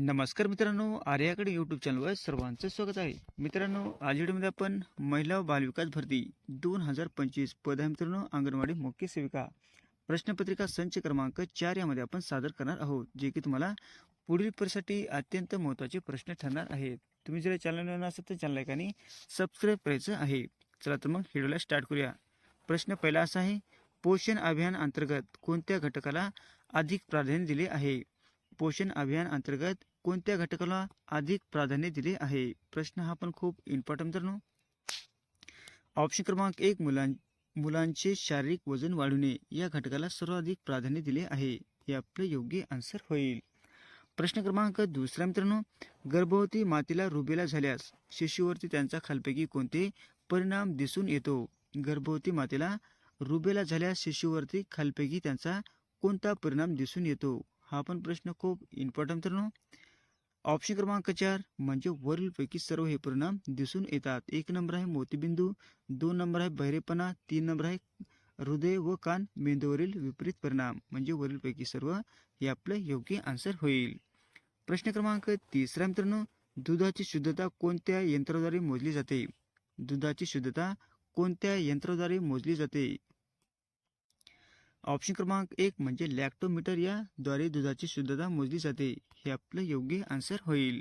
नमस्कार मित्रांनो आर्याकडे यूट्यूब चॅनलवर सर्वांचं स्वागत आहे. मित्रांनो आज व्हिडिओमध्ये आपण महिला व बालविकास भरती दोन हजार पंचवीस पद आहे मित्रांनो अंगणवाडी मुख्य सेविका. प्रश्नपत्रिका संच क्रमांक चार यामध्ये आपण सादर करणार आहोत जे की तुम्हाला पुढील परीक्षेसाठी अत्यंत महत्त्वाचे प्रश्न ठरणार आहेत. तुम्ही जर चॅनल असाल असेल तर चॅनल एकाने सबस्क्राईब करायचं आहे. चला तर मग व्हिडिओला स्टार्ट करूया. प्रश्न पहिला असा आहे पोषण अभियान अंतर्गत कोणत्या घटकाला अधिक प्राधान्य दिले आहे? पोषण अभियान अंतर्गत कोणत्या घटकाला अधिक प्राधान्य दिले आहे? प्रश्न हा पण खूप इम्पॉर्टंट मित्रांनो ऑप्शन क्रमांक एक मुलां मुलांचे शारीरिक वजन वाढवणे. या घटकाला सर्वाधिक प्राधान्य दिले आहे. हे आपलं योग्य आन्सर होईल. प्रश्न क्रमांक दुसरा मित्रांनो. गर्भवती मातेला रुबेला झाल्यास शिशूवरती त्यांचा खालपैकी कोणते परिणाम दिसून येतो? गर्भवती मातेला रुबेला झाल्यास शिशूवरती खालपैकी त्यांचा कोणता परिणाम दिसून येतो? हा पण प्रश्न खूप इम्पॉर्टंट मित्रांनो ऑप्शन क्रमांक चार म्हणजे वरीलपैकी सर्व हे परिणाम दिसून येतात. एक नंबर आहे मोतीबिंदू दोन नंबर आहे बहिरेपणा तीन नंबर आहे हृदय व कान मेंदूवरील विपरीत परिणाम. म्हणजे वरीलपैकी सर्व हे आपलं योग्य आन्सर होईल. प्रश्न क्रमांक तिसरा मित्रांनो दुधाची शुद्धता कोणत्या यंत्राद्वारे मोजली जाते? दुधाची शुद्धता कोणत्या यंत्राद्वारे मोजली जाते? ऑप्शन क्रमांक एक म्हणजे लॅक्टोमीटर याद्वारे दुधाची शुद्धता मोजली जाते. हे आपलं योग्य आन्सर होईल.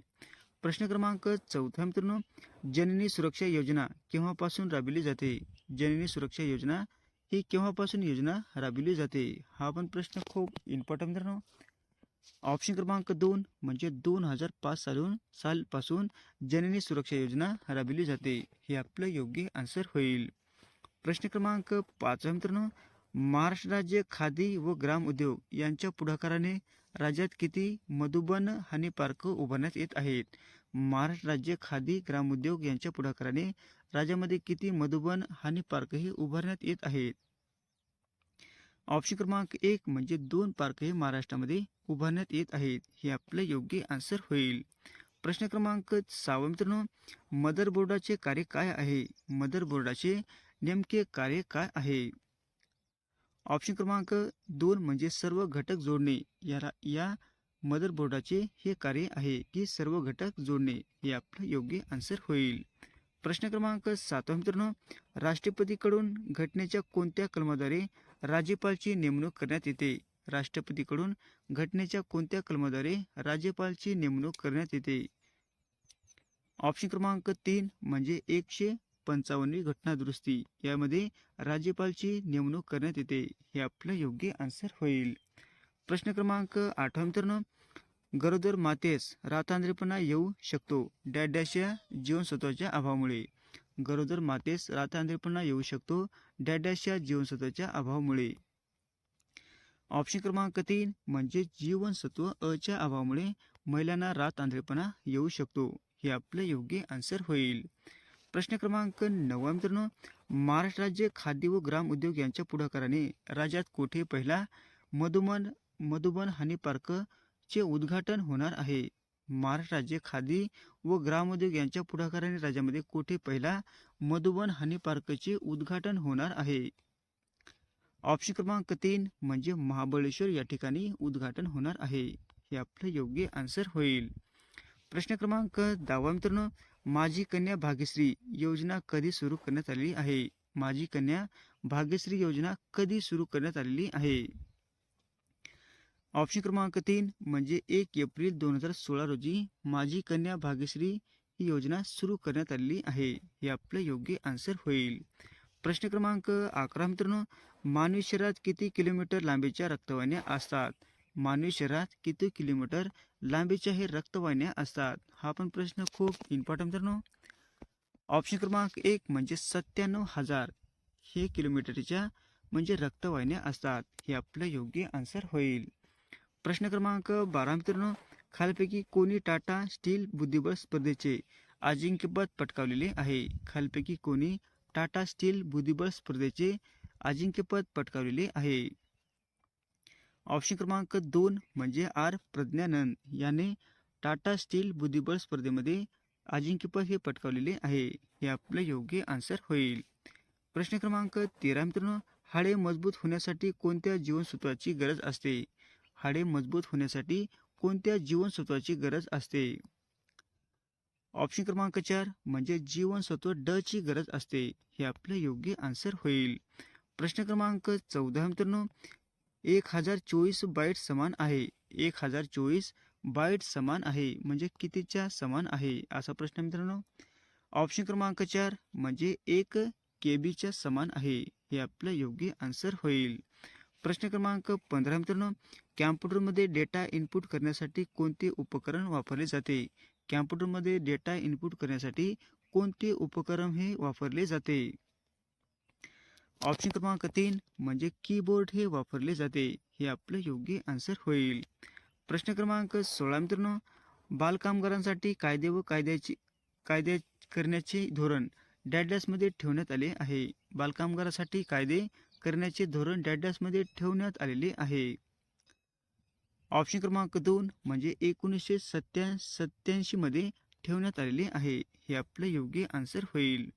प्रश्न क्रमांक चौथा मित्रांनो जननी सुरक्षा योजना केव्हापासून राबविली जाते? जननी सुरक्षा योजना ही केव्हापासून योजना राबविली जाते? हा पण प्रश्न खूप इम्पॉर्टंट मित्रांनो. ऑप्शन क्रमांक दोन म्हणजे दोन हजार पाच सालून सालपासून जननी सुरक्षा योजना राबविली जाते. हे आपलं योग्य आन्सर होईल. प्रश्न क्रमांक पाचवा मित्रांनो महाराष्ट्र राज्य खादी व ग्राम उद्योग यांच्या पुढाकाराने राज्यात किती मधुबन हानी पार्क उभारण्यात येत आहेत? महाराष्ट्र राज्य खादी ग्राम उद्योग यांच्या पुढाकाराने राज्यामध्ये किती मधुबन हानी पार्कही उभारण्यात येत आहेत? ऑप्शन क्रमांक एक म्हणजे दोन पार्क हे महाराष्ट्रामध्ये उभारण्यात येत आहेत. हे आपलं योग्य आन्सर होईल. प्रश्न क्रमांक सहावा मित्रांनो मदर बोर्डाचे कार्य काय आहे? मदर बोर्डाचे नेमके कार्य काय आहे? ऑप्शन क्रमांक दोन म्हणजे सर्व घटक जोडणे. या या मदरबोर्डाचे हे कार्य आहे की सर्व घटक जोडणे हे आपलं योग्य आन्सर होईल. प्रश्न क्रमांक सातवा मित्रांनो राष्ट्रपतीकडून घटनेच्या कोणत्या कलमाद्वारे राज्यपालची नेमणूक करण्यात येते? राष्ट्रपतीकडून घटनेच्या कोणत्या कलमाद्वारे राज्यपालची नेमणूक करण्यात येते? ऑप्शन क्रमांक तीन म्हणजे एकशे पंचावन्नवी घटना दुरुस्ती यामध्ये राज्यपालची नेमणूक करण्यात येते. हे आपलं योग्य आन्सर होईल. प्रश्न क्रमांक आठवा मित्रांनो गरोदर मातेस रातांद्रीपणा येऊ शकतो. डॅश डॅश या जीवनसत्वाच्या अभावामुळे. गरोदर मातेस रातांद्रीपणा येऊ शकतो. डॅश डॅश या जीवनसत्वाच्या अभावामुळे. ऑप्शन क्रमांक तीन म्हणजे जीवनसत्व अच्या अभावामुळे महिलांना रात आंधळेपणा येऊ शकतो. हे आपलं योग्य आन्सर होईल. प्रश्न क्रमांक नववा मित्रांनो महाराष्ट्र राज्य खाद्य व ग्राम उद्योग यांच्या पुढाकाराने राज्यात कोठे पहिला मधुबन मधुबन हानी पार्कचे उद्घाटन होणार आहे? महाराष्ट्र राज्य खादी व ग्रामोद्योग यांच्या पुढाकाराने राज्यामध्ये कोठे पहिला मधुबन हनी पार्कचे उद्घाटन होणार आहे? ऑप्शन क्रमांक तीन म्हणजे महाबळेश्वर या ठिकाणी उद्घाटन होणार आहे. हे आपलं योग्य आन्सर होईल. प्रश्न क्रमांक दहावा मित्रांनो माझी कन्या भाग्यश्री योजना कधी सुरू करण्यात आलेली आहे? माझी कन्या भाग्यश्री योजना कधी सुरू करण्यात आलेली आहे? ऑप्शन क्रमांक तीन म्हणजे एक एप्रिल दोन हजार सोळा रोजी माझी कन्या भाग्यश्री ही योजना सुरू करण्यात आलेली आहे. हे आपलं योग्य आन्सर होईल. प्रश्न क्रमांक अकरा मित्रांनो मानवी शरीरात किती किलोमीटर लांबीच्या रक्तवाहिन्या असतात? मानवी शरीरात किती किलोमीटर लांबीच्या हे रक्तवाहिन्या असतात? हा पण प्रश्न खूप इम्पॉर्टंट मित्रांनो ऑप्शन क्रमांक एक म्हणजे सत्त्याण्णव हजार हे किलोमीटरच्या म्हणजे रक्तवाहिन्या असतात. हे आपलं योग्य आन्सर होईल. प्रश्न क्रमांक बारा मित्रांनो खालपैकी कोणी टाटा स्टील बुद्धिबळ स्पर्धेचे अजिंक्यपद पटकावलेले आहे? खालपैकी कोणी टाटा स्टील बुद्धिबळ स्पर्धेचे अजिंक्यपद पटकावलेले आहे? ऑप्शन क्रमांक दोन म्हणजे आर प्रज्ञानंद. याने टाटा स्टील बुद्धिबळ स्पर्धेमध्ये अजिंक्यपद हे पटकावलेले आहे. हे आपलं योग्य आन्सर होईल. प्रश्न क्रमांक तेरा मित्रांनो हाडे मजबूत होण्यासाठी कोणत्या जीवनसत्वाची गरज असते? हाडे मजबूत होण्यासाठी कोणत्या जीवनसत्वाची गरज असते? ऑप्शन क्रमांक चार म्हणजे जीवनसत्व ड ची गरज असते. हे आपलं योग्य आन्सर होईल. प्रश्न क्रमांक चौदा मित्रांनो एक हजार चोवीस बाईट समान आहे. एक हजार चोवीस बाईट समान आहे. म्हणजे कितीच्या समान आहे? असा प्रश्न मित्रांनो. ऑप्शन क्रमांक चार म्हणजे एक के बीच्या समान आहे. हे आपलं योग्य आन्सर होईल. प्रश्न क्रमांक पंधरा मित्रांनो. कॅम्प्युटरमध्ये डेटा इनपुट करण्यासाठी कोणते उपकरण वापरले जाते? कॅम्प्युटरमध्ये डेटा इनपुट करण्यासाठी कोणते उपकरण हे वापरले जाते? ऑप्शन क्रमांक तीन म्हणजे कीबोर्ड हे वापरले जाते. हे आपलं योग्य आन्सर होईल. प्रश्न क्रमांक सोळा मित्रांनो बालकामगारांसाठी कायदे व कायद्याची कायदे करण्याचे धोरण डॅडॅसमध्ये ठेवण्यात आले आहे. बालकामगारासाठी कायदे करण्याचे धोरण डॅडॅसमध्ये ठेवण्यात आलेले आहे. ऑप्शन क्रमांक दोन म्हणजे एकोणीसशे सत्या सत्याऐंशीमध्ये ठेवण्यात आलेले आहे. हे आपलं योग्य आन्सर होईल.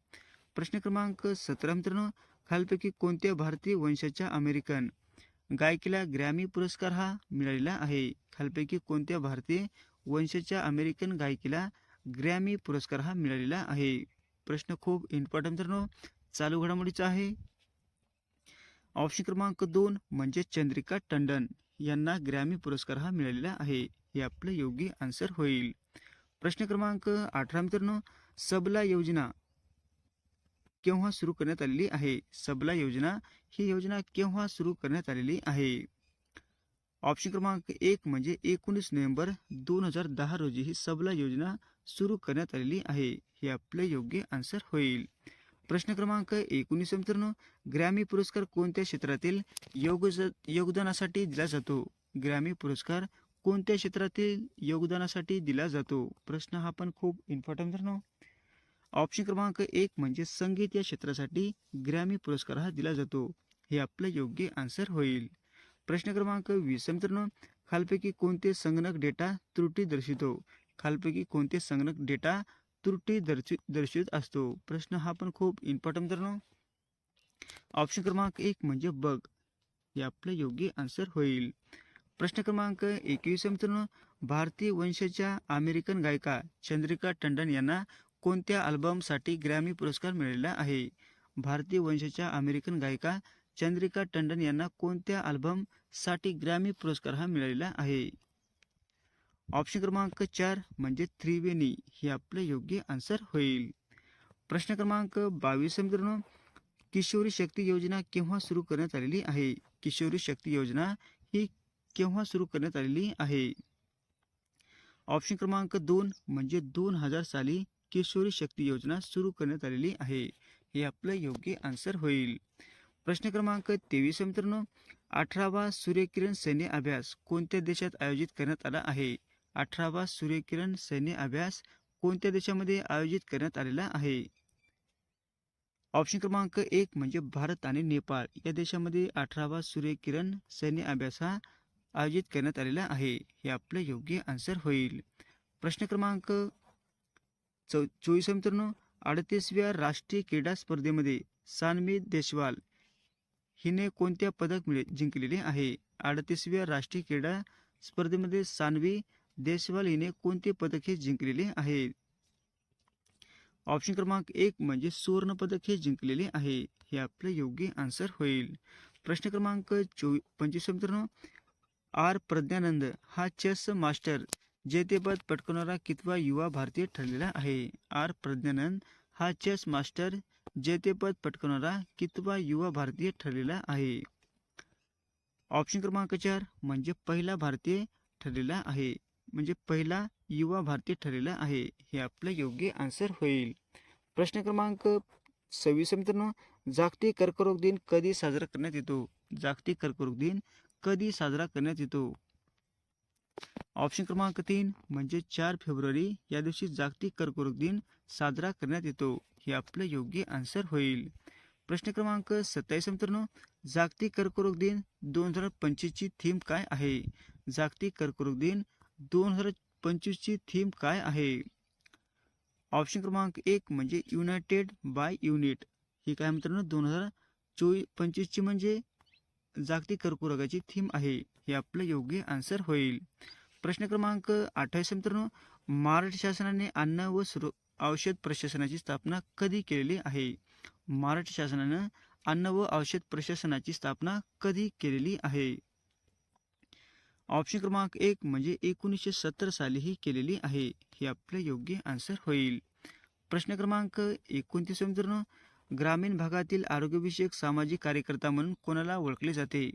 प्रश्न क्रमांक सतरा मित्रांनो खालपैकी कोणत्या भारतीय वंशाच्या अमेरिकन गायकीला ग्रॅमी पुरस्कार हा मिळालेला आहे? खालपैकी कोणत्या भारतीय वंशाच्या अमेरिकन गायकीला ग्रॅमी पुरस्कार हा मिळालेला आहे? प्रश्न खूप इम्पॉर्टंट मित्रांनो चालू घडामोडीचा आहे. ऑप्शन क्रमांक दोन म्हणजे चंद्रिका टंडन यांना ग्रॅमी पुरस्कार हा मिळालेला आहे. हे आपलं योग्य आन्सर होईल. प्रश्न क्रमांक अठरा मित्रांनो सबला योजना केव्हा सुरू करण्यात आलेली आहे? सबला योजना ही योजना केव्हा सुरू करण्यात आलेली आहे? ऑप्शन क्रमांक एक म्हणजे एकोणीस नोव्हेंबर दोन हजार दहा रोजी ही सबला योजना सुरू करण्यात आलेली आहे. हे आपलं योग्य आन्सर होईल. प्रश्न क्रमांक एकोणीस मित्रांनो. ग्रॅमी पुरस्कार कोणत्या क्षेत्रातील योग योगदानासाठी दिला जातो? ग्रॅमी पुरस्कार कोणत्या क्षेत्रातील योगदानासाठी दिला जातो? प्रश्न हा पण खूप इम्पॉर्टंट मित्रांनो. ऑप्शन क्रमांक एक म्हणजे संगीत या क्षेत्रासाठी ग्रॅमी पुरस्कार हा दिला जातो. हे आपलं योग्य आन्सर होईल. प्रश्न क्रमांक वीस. मित्रांनो खालपैकी कोणते संगणक डेटा त्रुटी दर्शवितो? खालपैकी कोणते संगणक डेटा त्रुटी दर्शि दर्शवित असतो? प्रश्न हा पण खूप इम्पॉर्टंट मित्रांनो. ऑप्शन क्रमांक एक म्हणजे बग. हे आपलं योग्य आन्सर होईल. प्रश्न क्रमांक एकवीस मित्रांनो. भारतीय वंशाच्या अमेरिकन गायिका चंद्रिका टंडन यांना कोणत्या अल्बमसाठी ग्रॅमी पुरस्कार मिळालेला आहे? भारतीय वंशाच्या अमेरिकन गायिका चंद्रिका टंडन यांना कोणत्या अल्बमसाठी ग्रॅमी पुरस्कार हा मिळालेला आहे? ऑप्शन क्रमांक चार म्हणजे त्रिवेणी. हे आपलं योग्य आन्सर होईल. प्रश्न क्रमांक बावीस मित्रांनो किशोरी शक्ती योजना केव्हा सुरू करण्यात आलेली आहे? किशोरी शक्ती योजना ही केव्हा सुरू करण्यात आलेली आहे? ऑप्शन क्रमांक दोन म्हणजे दोन हजार साली किशोरी शक्ती योजना सुरू करण्यात आलेली आहे. हे आपलं योग्य आन्सर होईल. प्रश्न क्रमांक तेवीस मित्रांनो. अठरावा सूर्यकिरण सैन्य अभ्यास कोणत्या देशात आयोजित करण्यात आला आहे? अठरावा सूर्यकिरण सैन्य अभ्यास कोणत्या देशामध्ये आयोजित करण्यात आलेला आहे? ऑप्शन क्रमांक एक म्हणजे भारत आणि नेपाळ. या देशामध्ये अठरावा सूर्यकिरण सैन्य अभ्यास हा आयोजित करण्यात आलेला आहे. हे आपलं योग्य आन्सर होईल. प्रश्न क्रमांक चौ चोवीस मित्रांनो अडतीसव्या राष्ट्रीय क्रीडा स्पर्धेमध्ये सानवी देशवाल हिने कोणत्या पदक मिळे जिंकलेले आहे? अडतीसव्या राष्ट्रीय क्रीडा स्पर्धेमध्ये सानवी देशवाल हिने कोणते पदक हे जिंकलेले आहे? ऑप्शन क्रमांक एक म्हणजे सुवर्ण पदक हे जिंकलेले आहे. हे आपलं योग्य आन्सर होईल. प्रश्न क्रमांक चोवी पंचवीस मित्रांनो आर प्रज्ञानंद हा चेस मास्टर जेतेपद पटकवणारा कितवा युवा भारतीय ठरलेला आहे. आर. प्रज्ञानंद हा चेस मास्टर जेतेपद पटकवणारा कितवा युवा भारतीय ठरलेला आहे. ऑप्शन क्रमांक चार म्हणजे पहिला भारतीय ठरलेला आहे. म्हणजे पहिला युवा भारतीय ठरलेला आहे. हे आपलं योग्य आन्सर होईल. प्रश्न क्रमांक सव्वीस मित्रांनो. जागतिक कर्करोग दिन कधी साजरा करण्यात येतो? जागतिक कर्करोग दिन कधी साजरा करण्यात येतो? ऑप्शन क्रमांक तीन म्हणजे चार फेब्रुवारी या दिवशी जागतिक कर्करोग दिन साजरा करण्यात येतो. हे आपलं योग्य आन्सर होईल. प्रश्न क्रमांक सत्तावीस मित्रांनो. जागतिक कर्करोग दिन दोन हजार पंचवीसची थीम काय आहे? जागतिक कर्करोग दिन दोन हजार पंचवीसची थीम काय आहे? ऑप्शन क्रमांक एक म्हणजे युनायटेड बाय युनिट ही काय मित्रांनो? दोन हजार चोवीस पंचवीसची म्हणजे जागतिक कर्करोगाची थीम आहे. हे आपलं योग्य आन्सर होईल. प्रश्न क्रमांक अठ्ठावीस मित्रांनो महाराष्ट्र शासनाने अन्न व सुर औषध प्रशासनाची स्थापना कधी केलेली आहे? महाराष्ट्र शासनानं अन्न व औषध प्रशासनाची स्थापना कधी केलेली आहे? ऑप्शन क्रमांक एक म्हणजे एकोणीसशे सत्तर साली ही केलेली आहे. हे आपलं योग्य आन्सर होईल. प्रश्न क्रमांक एकोणतीस मित्रांनो ग्रामीण भागातील आरोग्यविषयक सामाजिक कार्यकर्ता म्हणून कोणाला ओळखले जाते?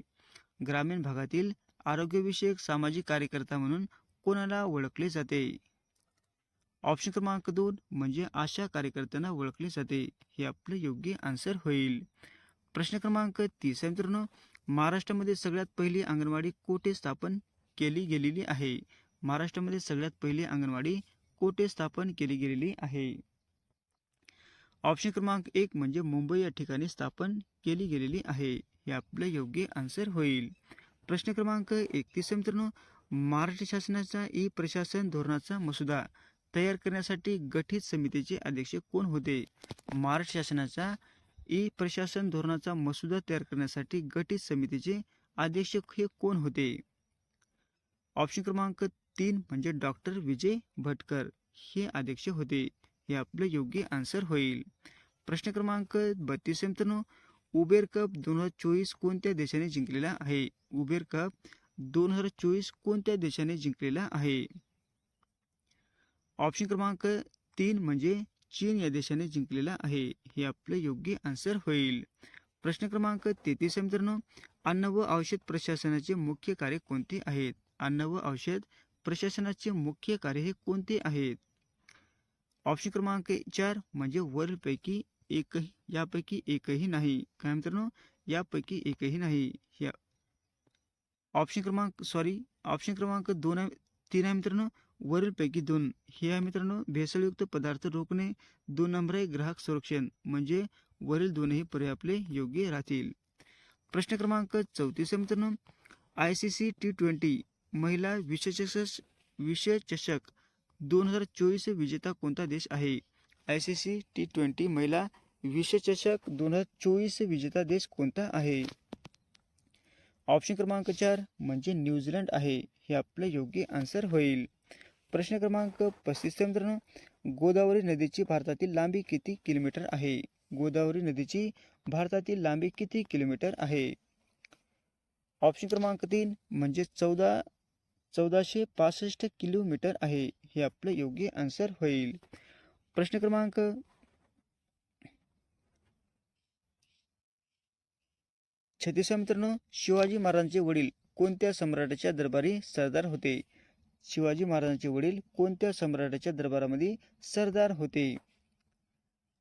ग्रामीण भागातील आरोग्यविषयक सामाजिक कार्यकर्ता म्हणून कोणाला ओळखले जाते? ऑप्शन क्रमांक दोन म्हणजे आशा कार्यकर्त्यांना ओळखले जाते. हे आपलं योग्य आन्सर होईल. प्रश्न क्रमांक तीस मित्रांनो. महाराष्ट्रामध्ये सगळ्यात पहिली अंगणवाडी कोठे स्थापन केली गेलेली आहे? महाराष्ट्रामध्ये सगळ्यात पहिली अंगणवाडी कोठे स्थापन केली गेलेली आहे? ऑप्शन क्रमांक एक म्हणजे मुंबई या ठिकाणी स्थापन केली गेलेली आहे. हे आपलं योग्य आन्सर होईल. प्रश्न क्रमांक एकतीस मित्रांनो. महाराष्ट्र शासनाचा ई प्रशासन धोरणाचा मसुदा तयार करण्यासाठी गठीत समितीचे अध्यक्ष कोण होते? महाराष्ट्र शासनाचा ई प्रशासन धोरणाचा मसुदा तयार करण्यासाठी गठीत समितीचे अध्यक्ष हे कोण होते? ऑप्शन क्रमांक तीन म्हणजे डॉक्टर विजय भटकर हे अध्यक्ष होते. हे आपलं योग्य आन्सर होईल. प्रश्न क्रमांक बत्तीस मित्रांनो. उबेर कप दोन हजार चोवीस कोणत्या देशाने जिंकलेला आहे? उबेर कप दोन हजार चोवीस कोणत्या देशाने जिंकलेला आहे? ऑप्शन क्रमांक तीन म्हणजे चीन या देशाने जिंकलेला आहे. हे आपलं योग्य आन्सर होईल. प्रश्न क्रमांक तेहतीस मित्रांनो. अन्न व औषध प्रशासनाचे मुख्य कार्य कोणते आहेत? अन्न व औषध प्रशासनाचे मुख्य कार्य हे कोणते आहेत? ऑप्शन क्रमांक चार म्हणजे वरीलपैकी एकही यापैकी एकही नाही. काय मित्रांनो यापैकी एकही नाही. या ऑप्शन क्रमांक सॉरी ऑप्शन क्रमांक दोन आहे तीन आहे मित्रांनो. वरीलपैकी दोन. हे आहे मित्रांनो भेसळयुक्त पदार्थ रोखणे. दोन नंबर आहे ग्राहक संरक्षण. म्हणजे वरील दोनही पर्याय आपले योग्य राहतील. प्रश्न क्रमांक चौतीस आहे मित्रांनो. I C C T twenty महिला विश्वचषक विश्वचषक दोन हजार चोवीस विजेता कोणता देश आहे? I C C T twenty महिला विश्वचषक दोन हजार चोवीस विजेता देश कोणता आहे? ऑप्शन क्रमांक चार म्हणजे न्यूझीलंड आहे. हे आपलं योग्य आन्सर होईल. प्रश्न क्रमांक पस्तीस मित्रांनो गोदावरी नदीची भारतातील लांबी किती किलोमीटर आहे? गोदावरी नदीची भारतातील लांबी किती किलोमीटर आहे? ऑप्शन क्रमांक तीन म्हणजे चौदा चौदाशे पासष्ट किलोमीटर आहे. हे आपलं योग्य आन्सर होईल. प्रश्न क्रमांक छत्तीस मित्रांनो. शिवाजी महाराजांचे वडील कोणत्या सम्राटाच्या दरबारी सरदार होते? शिवाजी महाराजांचे वडील कोणत्या सम्राटाच्या दरबारामध्ये सरदार होते?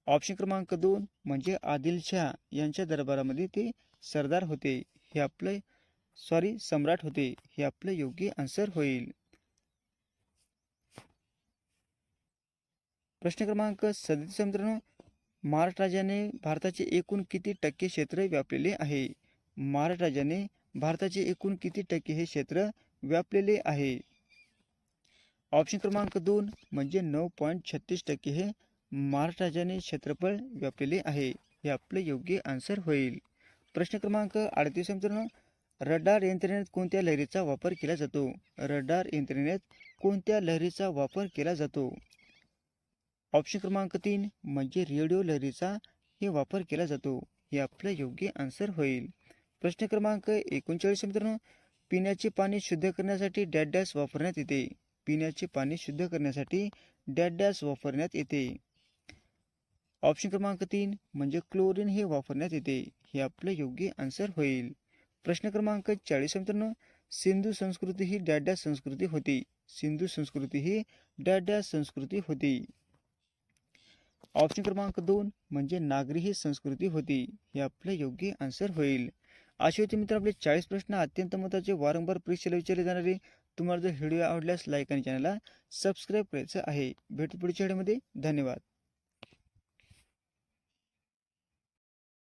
ऑप्शन क्रमांक दोन म्हणजे आदिलशाह यांच्या दरबारामध्ये ते सरदार होते. हे आपले सॉरी सम्राट होते. हे आपलं योग्य आन्सर होईल. प्रश्न क्रमांक सदतीस मित्रांनो. महाराष्ट्र राज्याने भारताचे एकूण किती टक्के क्षेत्र व्यापलेले आहे? महाराष्ट्र राज्याने भारताचे एकूण किती टक्के हे क्षेत्र व्यापलेले आहे? ऑप्शन क्रमांक दोन म्हणजे नऊ पॉईंट छत्तीस टक्के हे महाराष्ट्र राज्याने क्षेत्रफळ व्यापलेले आहे. हे आपले योग्य आन्सर होईल. प्रश्न क्रमांक अडतीस मित्रांनो. रडार यंत्रणेत कोणत्या लहरीचा वापर केला जातो? रडार यंत्रणेत कोणत्या लहरीचा वापर केला जातो? ऑप्शन क्रमांक तीन म्हणजे रेडिओ लहरीचा हे वापर केला जातो. हे आपलं योग्य आन्सर होईल. प्रश्न क्रमांक एकोणचाळीस मित्रांनो. पिण्याचे पाणी शुद्ध करण्यासाठी डॅट डॅश वापरण्यात येते. पिण्याचे पाणी शुद्ध करण्यासाठी डॅट डॅश वापरण्यात येते. ऑप्शन क्रमांक तीन म्हणजे क्लोरीन हे वापरण्यात येते. हे आपलं योग्य आन्सर होईल. प्रश्न क्रमांक चाळीस मित्रांनो. सिंधू संस्कृती ही डॅट डॅश संस्कृती होती. सिंधू संस्कृती ही डॅट डॅश संस्कृती होती. ऑप्शन क्रमांक दोन म्हणजे नागरी ही संस्कृती होती. हे आपलं योग्य आन्सर होईल. असे होते मित्र आपले चाळीस प्रश्न अत्यंत महत्त्वाचे वारंवार परीक्षेला विचारले जाणारे. तुम्हाला जर व्हिडिओ आवडल्यास लाईक आणि चॅनलला सबस्क्राईब करायचं आहे. भेटू पुढच्या व्हिडिओमध्ये धन्यवाद.